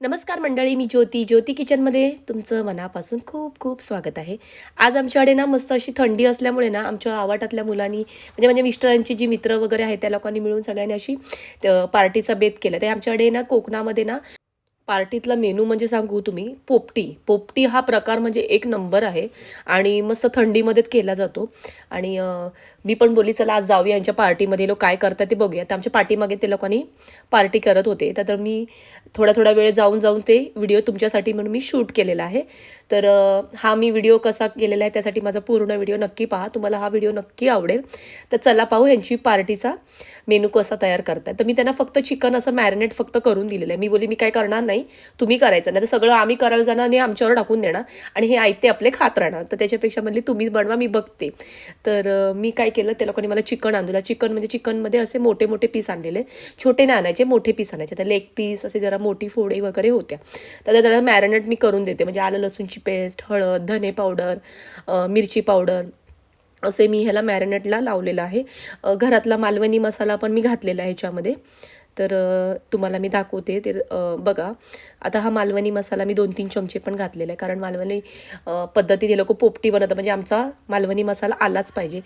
नमस्कार मंडळी मी ज्योती. ज्योती किचनमध्ये तुमचं मनापासून खूप खूप स्वागत आहे. आज आमच्याकडे ना मस्त अशी थंडी असल्यामुळे ना आमच्या आवाटातल्या मुलांनी म्हणजे म्हणजे मिस्टरांची जी मित्र वगैरे आहेत त्या लोकांनी मिळून सगळ्यांनी अशी पार्टीचा बेत केला. ते आमच्याकडे ना कोकणामध्ये ना पार्टीतला मेनू म्हणजे सांगू तुम्ही पोपटी. पोपटी हा प्रकार म्हणजे एक नंबर आहे आणि मस्त थंडीमध्येच केला जातो. आणि मी पण बोलली चला आज जाऊया यांच्या पार्टीमध्ये. लोक काय करतात ते बघूया. तर आमच्या पाठीमागे ते लोकांनी पार्टी करत होते. तर मी थोडा थोडा वेळ जाऊन जाऊन ते व्हिडिओ तुमच्यासाठी म्हणून मी शूट केलेला आहे. तर हा मी व्हिडिओ कसा केलेला आहे त्यासाठी माझा पूर्ण व्हिडिओ नक्की पहा. तुम्हाला हा व्हिडिओ नक्की आवडेल. तर चला पाहू यांची पार्टीचा मेनू कसा तयार करताय. तर मी त्यांना फक्त चिकन असं मॅरिनेट फक्त करून दिलेलं आहे. मी बोली मी काय करणार नाही. तुम्ही करायचं. नाही तर सगळं आम्ही करायला जाणार आणि आमच्यावर टाकून देणार. आणि हे आयते आपले खात राहणार. तर त्याच्यापेक्षा म्हणली तुम्ही बनवा मी बघते. तर मी काय केलं त्या लोकांनी मला चिकन आणलं चिकन म्हणजे चिकनमध्ये असे मोठे मोठे पीस आणलेले. छोटे नाही आणायचे मोठे पीस आणायचे. तर लेग पीस असे जरा मोठी फोडे वगैरे होत्या. तर त्याला मॅरिनेट मी करून देते. म्हणजे आलं लसूणची पेस्ट हळद धने पावडर मिरची पावडर असे मी ह्याला मॅरिनेटला लावलेलं आहे. घरातला मालवणी मसाला पण मी घातलेला आहे ह्याच्यामध्ये. तर तुम्हाला मी दाखवते. ते बघा. आता हा मालवणी मसाला मी दोन तीन चमचे पण घातलेला आहे. कारण मालवणी पद्धतीत हे लोक पोपटी बनवतात. म्हणजे आमचा मालवणी मसाला आलाच पाहिजे.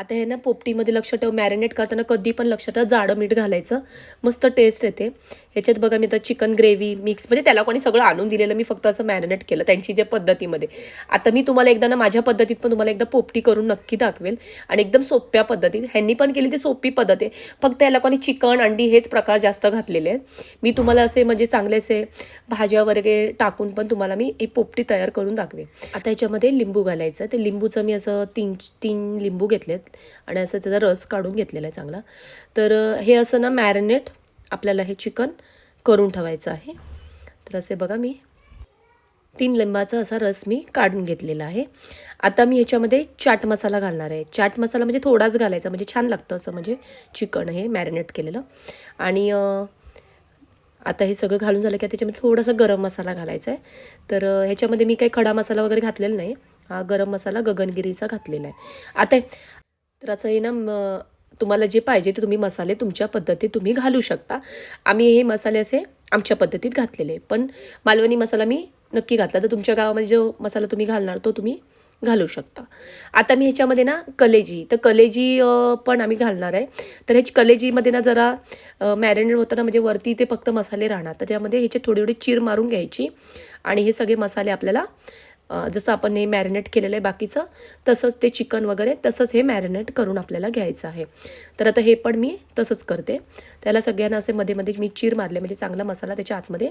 आता हे ना पोपटीमध्ये लक्ष ठेव मॅरिनेट करताना कधी पण लक्ष ठेव जाडं मीठ घालायचं. मस्त टेस्ट येते. ह्याच्यात बघा मी आता चिकन ग्रेव्ही मिक्स म्हणजे त्याला कोणी सगळं आणून दिलेलं मी फक्त असं मॅरिनेट केलं त्यांची ज्या पद्धतीमध्ये. आता मी तुम्हाला एकदा ना माझ्या पद्धतीत पण तुम्हाला एकदा पोपटी करून नक्की दाखवेल आणि एकदम सोप्या पद्धतीत. ह्यांनी पण केली ती सोपी पद्धत आहे. फक्त या कोणी चिकन अंडी हेच प्रकार जास्त घातलेले आहेत. मी तुम्हाला असे म्हणजे चांगले असे भाज्या वगैरे टाकून पण तुम्हाला मी एक पोपटी तयार करून दाखवेल आता ह्याच्यामध्ये लिंबू घालायचं. ते लिंबूचं मी असं तीन तीन लिंबू घेतलेत. आणि असं त्याचा रस काढून घेतलेला आहे चांगला. तर हे असं ना मॅरिनेट आपल्याला हे चिकन करून ठेवायचं आहे. तर असे बघा मी तीन लिंबाचा असा रस मी काढून घेतलेला आहे. आता मी ह्याच्यामध्ये चाट मसाला घालणार आहे. चाट मसाला म्हणजे थोडाच घालायचा म्हणजे छान लागतं असं म्हणजे चिकन हे मॅरिनेट केलेलं. आणि आता हे सगळं घालून झालं की त्याच्यामध्ये थोडासा गरम मसाला घालायचा आहे. तर ह्याच्यामध्ये मी काही खडा मसाला वगैरे घातलेला नाही. हा गरम मसाला गगनगिरीचा घातलेला आहे. आता तर असं हे ना म- तुम्हाला जे पाहिजे ते तुम्ही मसाले तुमच्या पद्धतीत तुम्ही घालू शकता. आम्ही हे मसाले असे आमच्या पद्धतीत घातलेले पण मालवणी मसाला मी नक्की घातला तर तुमच्या गावामध्ये जो मसाला तुम्ही घालणार तो तुम्ही घालू शकता. आता मी ह्याच्यामध्ये ना कलेजी तर कलेजी पण आम्ही घालणार आहे. तर ह्याची कलेजीमध्ये ना जरा मॅरिनेट होताना म्हणजे वरती ते फक्त मसाले राहणार. तर त्यामध्ये ह्याचे थोडी थोडी चीर मारून घ्यायची आणि हे सगळे मसाले आपल्याला जसं आपण हे मॅरिनेट केलेलं आहे बाकीचं तसंच ते चिकन वगैरे तसंच हे मॅरिनेट करून आपल्याला घ्यायचं आहे. तर आता हे पण मी तसंच करते. त्याला सगळ्यांना असे मध्ये मध्ये मी चीर मारले म्हणजे चांगला मसाला त्याच्या आतमध्ये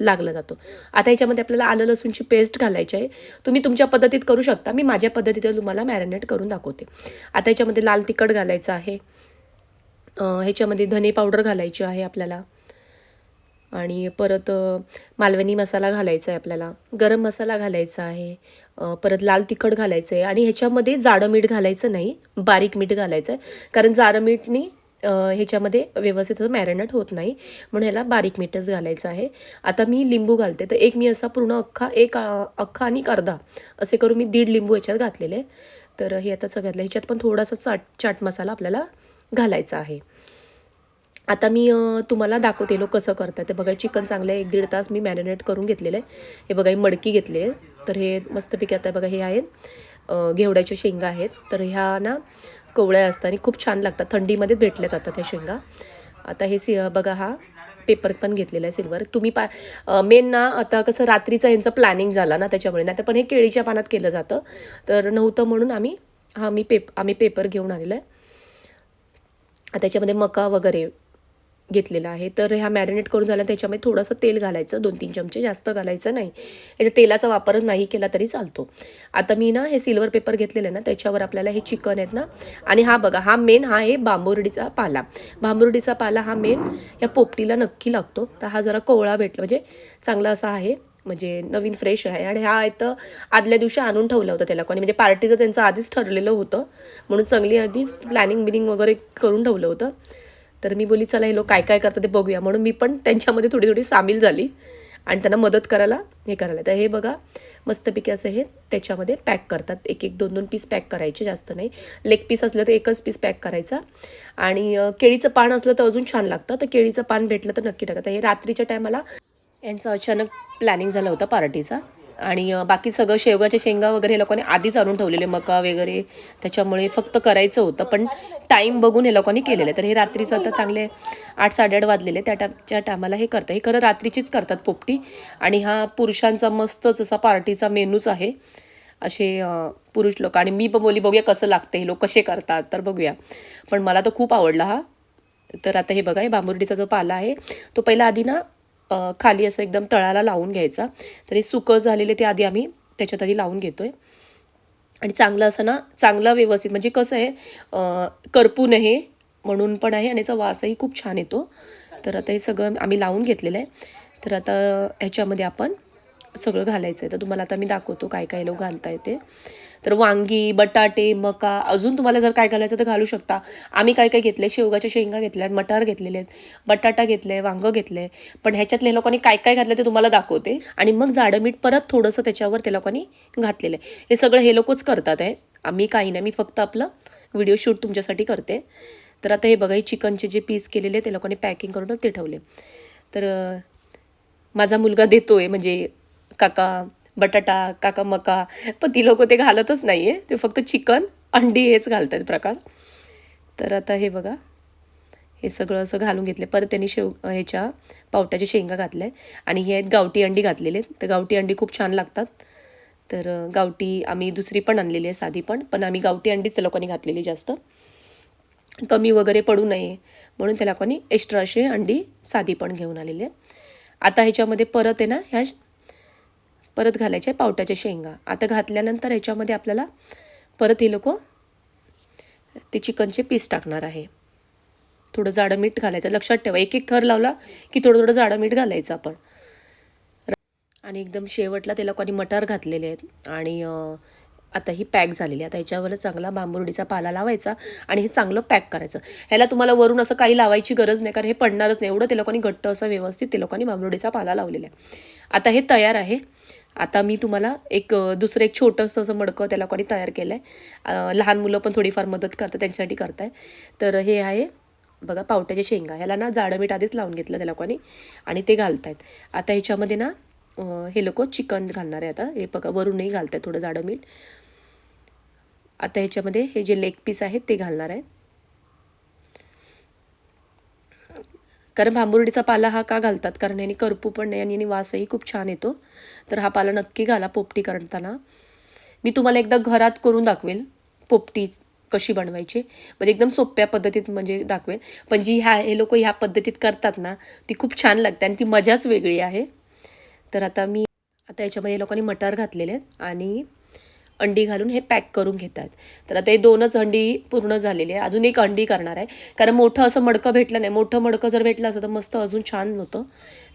लागला जातो. आता याच्यामध्ये आपल्याला आलं लसूणची पेस्ट घालायची आहे. तुम्ही तुमच्या पद्धतीत करू शकता. मी माझ्या पद्धतीने तुम्हाला मॅरिनेट करून दाखवते. आता याच्यामध्ये लाल तिखट घालायचं आहे. ह्याच्यामध्ये धने पावडर घालायची आहे आपल्याला. आणि परत मालवणी मसाला घालायचा आहे आपल्याला. गरम मसाला घालायचा आहे. परत लाल तिखट घालायचं आहे. आणि ह्याच्यामध्ये जाडं मीठ घालायचं नाही. बारीक मीठ घालायचं आहे. कारण जाडं मीठनी ह्याच्यामध्ये व्यवस्थित मॅरिनेट होत नाही. म्हणून ह्याला बारीक मीठच घालायचं आहे. आता मी लिंबू घालते. तर एक मी असा पूर्ण अख्खा एक अख्खा आणि एक अर्धा असे करून मी दीड लिंबू ह्याच्यात घातलेले तर हे आता सगळ्यातलं ह्याच्यात पण थोडासा चाट चाट मसाला आपल्याला घालायचा आहे. आता मी तुम्हाला दाखवते लोक कसं करतात. ते बघा चिकन चांगलं एक दीड तास मी मॅरिनेट करून घेतलेलं आहे. हे बघा ही मडकी घेतली आहे. तर हे मस्तपैकी आता बघा हे आहेत. घेवड्याच्या शेंगा आहेत. तर ह्या ना कवळ्या असतात आणि खूप छान लागतात. थंडीमध्ये भेटल्या जातात त्या शेंगा. आता हे सि बघा हा पेपर पण घेतलेला आहे सिल्वर तुम्ही पा मेन ना आता कसं रात्रीचं यांचं प्लॅनिंग झाला ना त्याच्यामुळे. ना पण हे केळीच्या पानात केलं जातं. तर नव्हतं म्हणून आम्ही हा मी पेप आम्ही पेपर घेऊन आलेला आहे. त्याच्यामध्ये मका वगैरे घेतलेला आहे. तर ह्या मॅरिनेट करून झाल्या त्याच्यामध्ये थोडंसं तेल घालायचं. दोन तीन चमचे जास्त घालायचं नाही. याच्या तेलाचा वापरच नाही केला तरी चालतो. आता मी ना हे सिल्वर पेपर घेतलेलं ना त्याच्यावर आपल्याला हे चिकन आहेत ना. आणि हा बघा हा मेन हा आहे बांबुर्डीचा पाला. बांबुर्डीचा पाला हा मेन या पोपटीला नक्की लागतो. तर हा जरा कोवळा भेटला. म्हणजे चांगला असा आहे. म्हणजे नवीन फ्रेश आहे. आणि हा तर आदल्या दिवशी आणून ठेवलं होतं त्याला. कोणी म्हणजे पार्टीचं त्यांचं आधीच ठरलेलं होतं. म्हणून चांगली आधीच प्लॅनिंग बिनिंग वगैरे करून ठेवलं होतं. तर मी बोली चला हे लोक काय काय करतात ते बघूया. म्हणून मी पण त्यांच्यामध्ये थोडी थोडी सामील झाली आणि त्यांना मदत करायला हे करायला. तर हे बघा मस्तपैकी असं हे त्याच्यामध्ये पॅक करतात. एक एक दोन दोन पीस पॅक करायचे जास्त नाही. लेग पीस असलं तर एकच पीस पॅक करायचा. आणि केळीचं पान असलं तर अजून छान लागतं. तर केळीचं पान भेटलं तर नक्की टाका. तर हे रात्रीच्या टायमाला यांचं अचानक प्लॅनिंग झालं होतं पार्टीचा. आणि बाकी सगळं शेवगाच्या शेंगा वगैरे हे लोकांनी आधीच आणून ठेवलेले मका वगैरे त्याच्यामुळे फक्त करायचं होतं. पण टाईम बघून हे लोकांनी केलेलं आहे. तर हे रात्रीचं आता चांगले आठ साडेआठ वाजलेले त्या टाच्या टायमाला हे करतं हे खरं रात्रीचीच करतात पोपटी. आणि हा पुरुषांचा मस्तच असा पार्टीचा मेनूच आहे. असे पुरुष लोक. आणि मी पण बोली बघूया कसं लागतं हे लोक कसे करतात. तर बघूया. पण मला तर खूप आवडला हा. तर आता हे बघा हे बांबुर्डीचा जो पाला आहे तो पहिला आधी ना खाली असं एकदम तळाला लावून घ्यायचा. तर हे सुकं झालेले ते आधी आम्ही त्याच्यात आधी लावून घेतो आहे आणि चांगलं असं ना चांगलं व्यवस्थित म्हणजे कसं आहे करपून करपू नये म्हणून पण आहे आणि याचा वासही खूप छान येतो. तर आता हे सगळं आम्ही लावून घेतलेलं आहे. तर आता ह्याच्यामध्ये आपण सगळं घालायचं आहे तर तुम्हाला आता मी दाखवतो काय काय लोक घालता येते तर वांगी बटाटे मका अजून तुम्हाला जर काय घालायचं तर घालू शकता. आम्ही काय काय घेतले शेवगाच्या शेंगा घेतल्या आहेत मटार घेतलेले आहेत बटाटा घेतले वांगं घेतले पण ह्याच्यातले लोकांनी काय काय घातलं ते तुम्हाला दाखवते. आणि मग जाडं मीठ परत थोडंसं त्याच्यावर ते लोकांनी घातलेलं आहे हे सगळं हे लोकच करतात आहे आम्ही काही नाही मी फक्त आपलं व्हिडिओ शूट तुमच्यासाठी करते. तर आता हे बघा हे चिकनचे जे पीस केलेले ते लोकांनी पॅकिंग करून ते ठेवले. तर माझा मुलगा देतो आहे म्हणजे काका बटाटा काका मका पण ती लोक ते घालतच नाही आहे ते फक्त चिकन अंडी हेच घालतात प्रकार. तर आता हे बघा. हे सगळं असं घालून घेतले परत त्यांनी शेव ह्याच्या पावट्याच्या शेंगा घातल्या आणि हे आहेत गावठी अंडी घातलेले. आहेत तर गावठी अंडी खूप छान लागतात. तर गावठी आम्ही दुसरी पण आणलेली आहे साधी पण. पण आम्ही गावठी अंडीच लोकांनी घातलेली जास्त. कमी वगैरे पडू नये. म्हणून त्या लोकांनी एक्स्ट्रा अशी अंडी साधी पण घेऊन आलेली आहे आता ह्याच्यामध्ये परत आहे ना ह्या परत घालायच्या पावट्याच्या शेंगा. आता घातल्यानंतर याच्यामध्ये आपल्याला परत हे लोक ते चिकनचे पीस टाकणार आहे. थोडं जाडं मीठ घालायचं. लक्षात ठेवा एक एक थर लावला की थोडं थोडं जाडं मीठ घालायचं आपण. आणि एकदम शेवटला ते लोकांनी मटार घातलेले आहेत. आणि आता ही पॅक झालेली आहे. आता ह्याच्यावर चांगला बांबुर्डीचा पाला लावायचा आणि हे चांगलं पॅक करायचं. ह्याला तुम्हाला वरून असं काही लावायची गरज नाही कारण हे पडणारच नाही. एवढं ते लोकांनी घट्ट असं व्यवस्थित ते लोकांनी बांबुर्डीचा पाला लावलेला आहे. आता हे तयार आहे. आता मी तुम्हाला एक दुसरं एक छोटंसं असं मडकं त्या लोकांनी तयार केलं आहे लहान मुलं पण थोडीफार मदत करतात त्यांच्यासाठी करताय. तर हे आहे बघा पावट्याच्या शेंगा. ह्याला ना जाडं मीठ आधीच लावून घेतलं त्या लोकांनी आणि ते घालतायत. आता ह्याच्यामध्ये ना हे लोक चिकन घालणार आहे आता. हे बघा वरूनही घालत आहेत थोडं जाडं मीठ. आता ह्याच्यामध्ये हे जे लेग पीस आहेत ते घालणार आहे. कारण भांबुर्डीचा पाला हा का घालतात? कारण याने करपू पण नाही आणि याने वासही खूप छान येतो. तर हा पाला नक्की घाला पोपटी करताना. मी तुम्हाला एकदा घरात करून दाखवेल पोपटी कशी बनवायची. म्हणजे एकदम सोप्या पद्धतीत म्हणजे दाखवेल. पण जी ह्या हे लोक ह्या पद्धतीत करतात ना ती खूप छान लागते आणि ती मजाच वेगळी आहे. तर आता मी आता याच्यामध्ये लोकांनी मटार घातलेले आहेत आणि अंडी घालून हे पॅक करून घेतात. तर आता हे दोनच अंडी पूर्ण झालेली आहे. अजून एक अंडी करणार आहे. कारण मोठं असं मडकं भेटलं नाही. मोठं मडकं जर भेटलं असं तर मस्त अजून छान होतं.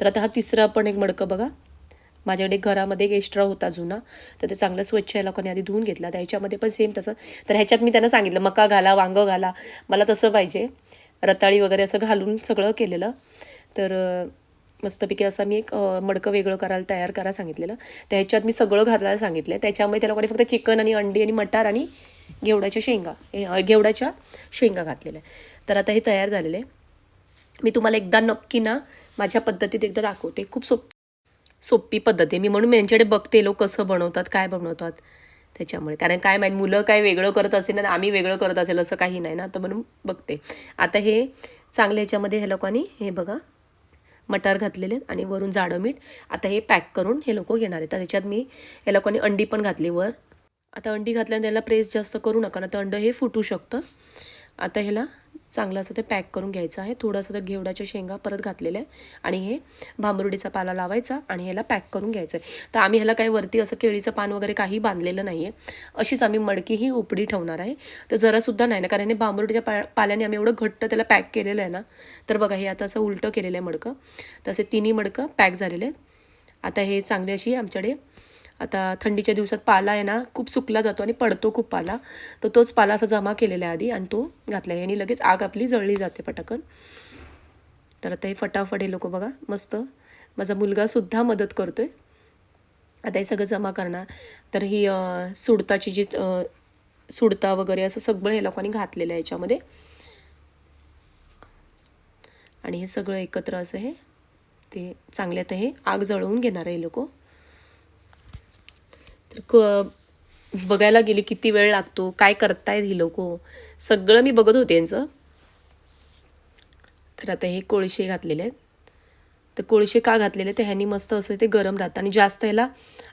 तर आता हा तिसरा पण एक मडकं बघा. माझ्याकडे घरामध्ये एक एक्स्ट्रा होता जुना. तर ते चांगलं स्वच्छ या लोकांनी आधी धुवून घेतला. तर ह्याच्यामध्ये पण सेम तसं. तर ह्याच्यात मी त्यांना सांगितलं मका घाला वांगं घाला. मला तसं पाहिजे. रताळी वगैरे असं घालून सगळं केलेलं. तर मस्तपैकी असं मी एक मडकं वेगळं करायला तयार करायला सांगितलेलं. त्या ह्याच्यात मी सगळं घालायला सांगितलं आहे त्याच्यामुळे त्या लोकांनी फक्त चिकन आणि अंडी आणि मटार आणि घेवड्याच्या शेंगा हे, घेवड्याच्या शेंगा घातलेल्या तर आता हे तयार झालेलं आहे. मी तुम्हाला एकदा नक्की ना माझ्या पद्धतीत एकदा दाखवते. खूप सोप सोपी पद्धत आहे. मी म्हणून मी यांच्याकडे बघते लोक कसं बनवतात काय बनवतात त्याच्यामुळे. कारण काय माहीत मुलं काय वेगळं करत असेल ना आम्ही वेगळं करत असेल असं काही नाही ना. तर म्हणून बघते. आता हे चांगले ह्याच्यामध्ये ह्या लोकांनी हे बघा मटार घातलेले आहेत आणि वरून जाडं मीठ. आता हे पॅक करून हे लोक घेणार आहेत. तर त्याच्यात मी या लोकांनी अंडी पण घातली वर. आता अंडी घातल्याने त्याला प्रेस जास्त करू नका ना तर अंड हे फुटू शकतं. आता ह्याला चांगलं असं ते पॅक करून घ्यायचं आहे. थोडंसं तर घेवडाच्या शेंगा परत घातलेल्या आहे आणि हे भांबरुडीचा पाला लावायचा आणि ह्याला पॅक करून घ्यायचं आहे. तर आम्ही ह्याला काही वरती असं केळीचं पान वगैरे काही बांधलेलं नाही आहे अशीच आम्ही मडकी ही उपडी ठेवणार आहे. तर जरासुद्धा नाही ना कारण हे भांबरुडीच्या पा पाल्याने आम्ही एवढं घट्ट त्याला पॅक केलेलं आहे ना तर बघा हे आता असं उलटं केलेलं आहे मडकं. तसे तिन्ही मडकं पॅक झालेले आहेत. आता हे चांगली अशी आमच्याकडे आता थंडीच्या दिवसात पाला आहे ना खूप सुकला जातो आणि पडतो खूप पाला. तर तोच पाला असा जमा केलेला आहे आधी आणि तो घातला आहे. आणि लगेच आग आपली जळली जाते पटाकन. तर आता हे फटाफट हे लोक बघा मस्त. माझा मुलगासुद्धा मदत करतो आहे आता हे सगळं जमा करणार. तर ही सुडताची जी सुडता वगैरे असं सगळं हे लोकांनी घातलेलं आहे याच्यामध्ये. आणि हे सगळं एकत्र असं हे ते चांगले आता हे आग जळवून घेणार आहे लोक. तर क बघायला गेली किती वेळ लागतो काय करतायत ही लोक. सगळं मी बघत होते यांचं. तर आता हे कोळशे घातलेले आहेत. तर कोळशे का घातलेले? तर ह्यांनी मस्त असं ते गरम राहतं. आणि जास्त ह्याला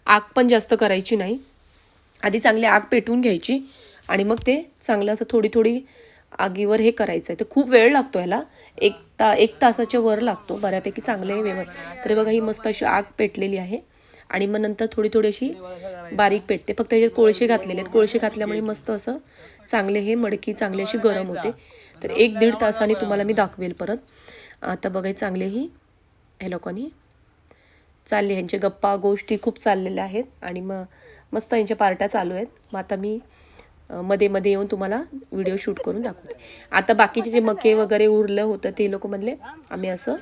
आग पण जास्त करायची नाही. आधी चांगली आग पेटवून घ्यायची. आणि मग ते चांगलं असं थोडी थोडी आगीवर हे करायचं आहे. तर खूप वेळ लागतो ह्याला. एक ता एक तासाच्या वर लागतो. बऱ्यापैकी चांगले व्यवहार. तर बघा ही मस्त अशी आग पेटलेली आहे. आणि मग नंतर थोडी थोडी अशी बारीक पेटते. फक्त त्याच्यात कोळशे घातलेले आहेत. कोळशे घातल्यामुळे मस्त असं चांगले हे मडकी चांगली अशी गरम होते. तर एक दीड तासाने तुम्हाला मी दाखवेल परत. आता बघाय चांगलेही हे लोकांनी चालले. ह्यांच्या गप्पा गोष्टी खूप चाललेल्या आहेत आणि मग मस्त यांच्या पार्ट्या चालू आहेत. मग आता मी मध्ये मध्ये येऊन तुम्हाला व्हिडिओ शूट करून दाखवते. आता बाकीचे जे मके वगैरे उरलं होतं ते लोक म्हणले आम्ही असं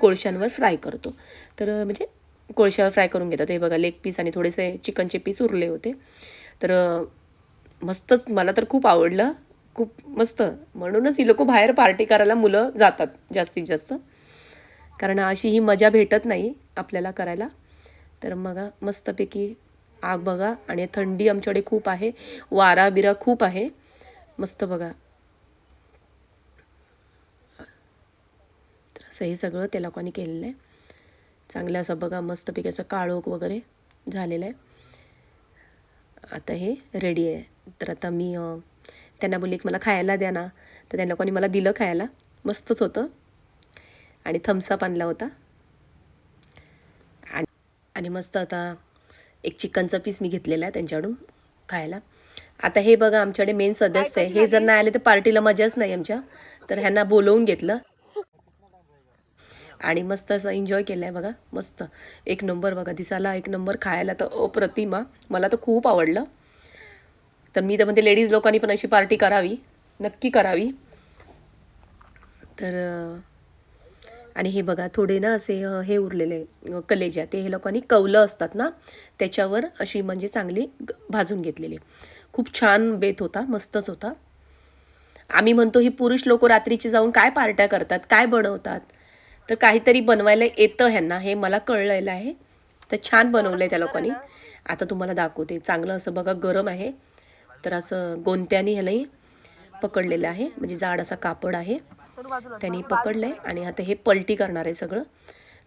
कोळशांवर फ्राय करतो. तर म्हणजे कोळशावर फ्राय करून घेतात. हे बघा लेग पीस आणि थोडेसे चिकनचे पीस उरले होते. तर मस्तच मला तर खूप आवडलं. खूप मस्त. म्हणूनच ही लोक बाहेर पार्टी करायला मुलं जातात जास्तीत जास्त. कारण अशी ही मजा भेटत नाही आपल्याला करायला. तर मग मस्तपैकी आग बघा. आणि थंडी आमच्याकडे खूप आहे. वारा बिरा खूप आहे. मस्त बघा. तर असं हे सगळं त्या लोकांनी केलेलं आहे. चांगलं असं बघा मस्तपैकी असं काळोख वगैरे झालेलं आहे. आता हे रेडी आहे. तर आता मी त्यांना बोलले की मला खायला द्या ना. तर त्या लोकांनी मला दिलं खायला. मस्तच होतं. आणि थम्सअप आणला होता. आणि आणि मस्त आता एक चिकनचा पीस मी घेतलेला आहे त्यांच्याकडून खायला. आता हे बघा आमच्याकडे मेन सदस्य आहे. हे जर नाही आले तर पार्टीला मजाच नाही आमच्या. तर ह्यांना बोलवून घेतलं. आणि मस्त असं एन्जॉय केलं आहे बघा. मस्त. एक नंबर बघा दिसायला एक नंबर खायला तर अप्रतिमा मला तर खूप आवडलं. तर मी तर म्हणते लेडीज लोकांनी पण अशी पार्टी करावी. नक्की करावी. तर आणि हे बघा थोडे ना असे हे उरलेले कलेजा. ते हे लोकांनी कवलं असतात ना त्याच्यावर अशी म्हणजे चांगली भाजून घेतलेली. खूप छान बेत होता मस्तच होता. आम्ही म्हणतो ही पुरुष लोक रात्रीची जाऊन काय पार्ट्या करतात काय बनवतात? तर काहीतरी बनवायला येतं ह्यांना हे मला कळलेलं आहे. तर छान बनवलं आहे त्या लोकांनी. आता तुम्हाला दाखवते. चांगलं असं बघा गरम आहे. तर असं गोंत्यानी ह्यालाही पकडलेलं आहे. म्हणजे जाड असा कापड आहे. त्यांनी पकडलं आहे आणि आता हे पलटी करणार आहे सगळं.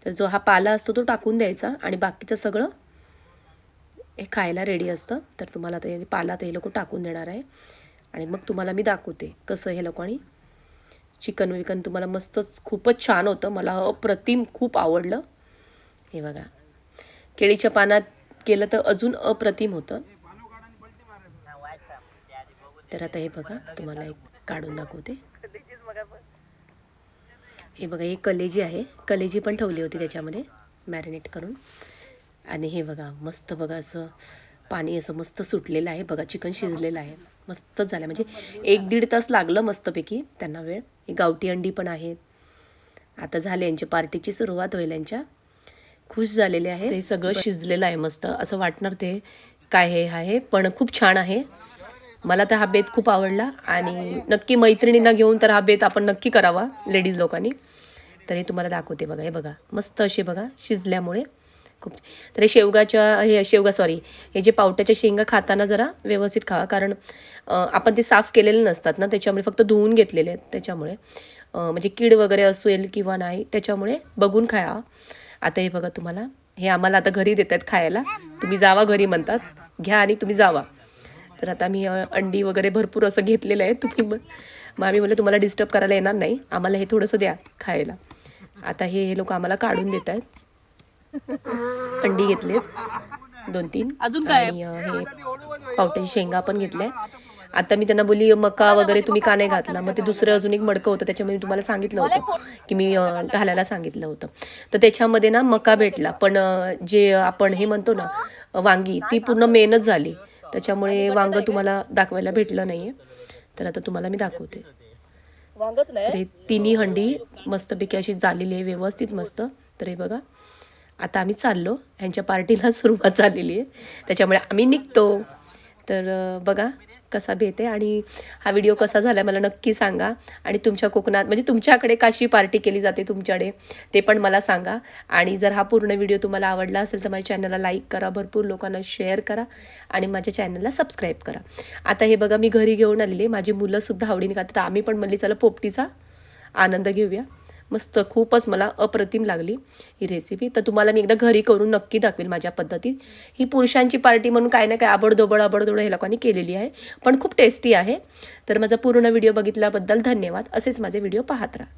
तर जो हा पाला असतो तो टाकून द्यायचा आणि बाकीचं सगळं हे खायला रेडी असतं. तर तुम्हाला ते पाला ते लोक टाकून देणार आहे. आणि मग तुम्हाला मी दाखवते कसं हे लोकांनी चिकन विकन तुम्हाला मस्तच खूपच छान होतं. मला अप्रतिम खूप आवडलं. हे बघा. केळीच्या पानात केलं तर अजून अप्रतिम होतं. तर आता हे बघा तुम्हाला एक काढून दाखवते. हे बघा ही कलेजी आहे. कलेजी पण ठेवली होती त्याच्यामध्ये मॅरिनेट करून. आणि हे बघा मस्त बघा असं पाणी असं मस्त सुटलेलं आहे. बघा चिकन शिजलेलं आहे. मस्तच झालं. म्हणजे एक दीड तास लागलं मस्तपैकी त्यांना वेळ. ही गावठी अंडी पण आहेत. आता झाले यांच्या पार्टीची सुरुवात होईल यांच्या. खुश झालेले आहे ते सगळं शिजलेलं आहे मस्त. असं वाटणार ते काय हे आहे. पण खूप छान आहे. मला तर हा बेत खूप आवडला. आणि नक्की मैत्रिणींना घेऊन तर हा बेत आपण नक्की करावा. लेडीज लोकांनी. तर हे तुम्हाला दाखवते बघा. हे बघा. मस्त असे बघा. शिजल्यामुळे. खूप. तर हे शेवगाच्या हे शेवगा सॉरी हे जे पावट्याच्या शेंगा खाताना जरा व्यवस्थित खावा कारण आपण ते साफ केलेले नसतात ना त्याच्यामुळे फक्त धुवून घेतलेले आहेत त्याच्यामुळे. म्हणजे कीड वगैरे असेल किंवा नाही त्याच्यामुळे बघून खाया आता हे बघा तुम्हाला हे आम्हाला आता घरी देतात खायला. तुम्ही जावा घरी म्हणतात. घ्या आणि तुम्ही जावा. तर आता मी अंडी वगैरे भरपूर असं घेतलेलं आहे. तुम्ही मग मग आम्ही म्हणलं तुम्हाला डिस्टर्ब करायला येणार नाही. आम्हाला हे थोडंसं द्या खायला. आता हे हे लोक आम्हाला काढून देत आहेत अंडी घेतले. दोन तीन. अजून काय? हे पावट्याची शेंगा पण घेतल्या. आता मी त्यांना बोलली मका वगैरे तुम्ही का नाही घातला? मग ते दुसरं अजून एक मडकं होतं त्याच्यामुळे मी तुम्हाला सांगितलं होतं की मी घालायला सांगितलं होतं. तर त्याच्यामध्ये ना मका भेटला. पण जे आपण हे म्हणतो ना वांगी ती पूर्ण मेनच झाली. त्याच्यामुळे वांग तुम्हाला दाखवायला भेटलं नाही आहे तर आता तुम्हाला मी दाखवते. तर हे तिन्ही हंडी मस्तपैकी अशी झालेली आहे व्यवस्थित मस्त. तर हे बघा. आता आम्ही चाललो. ह्यांच्या पार्टीला सुरुवात झालेली आहे. त्याच्यामुळे आम्ही निघतो. तर बघा कसा भेट आहे आणि हा व्हिडिओ कसा झाला मला नक्की सांगा. आणि तुमच्या कोकणात म्हणजे तुमच्याकडे कशी पार्टी केली जाते तुमच्याकडे ते पण मला सांगा. आणि जर हा पूर्ण व्हिडिओ तुम्हाला आवडला असेल तर माझ्या चॅनलला लाईक करा. भरपूर लोकांना शेअर करा. आणि माझ्या चॅनलला सबस्क्राईब करा. आता हे बघा मी घरी घेऊन आलेली माझी मुलंसुद्धा आवडीने खातात. आम्ही पण म्हणली चला पोपटीचा आनंद घेऊया. मस्त खूपच मला अप्रतिम लागली ही रेसिपी तर तुम्हाला मी एकदा घरी करून नक्की दाखवेल माझ्या पद्धतीत. ही पुरुषांची पार्टी म्हणून काय ना काय आबडधोबड आबडधोबड हे लोकांनी केलेली आहे. पण खूप टेस्टी आहे. तर माझा पूर्ण व्हिडिओ बघितल्याबद्दल धन्यवाद. असेच माझे व्हिडिओ पाहत राहा.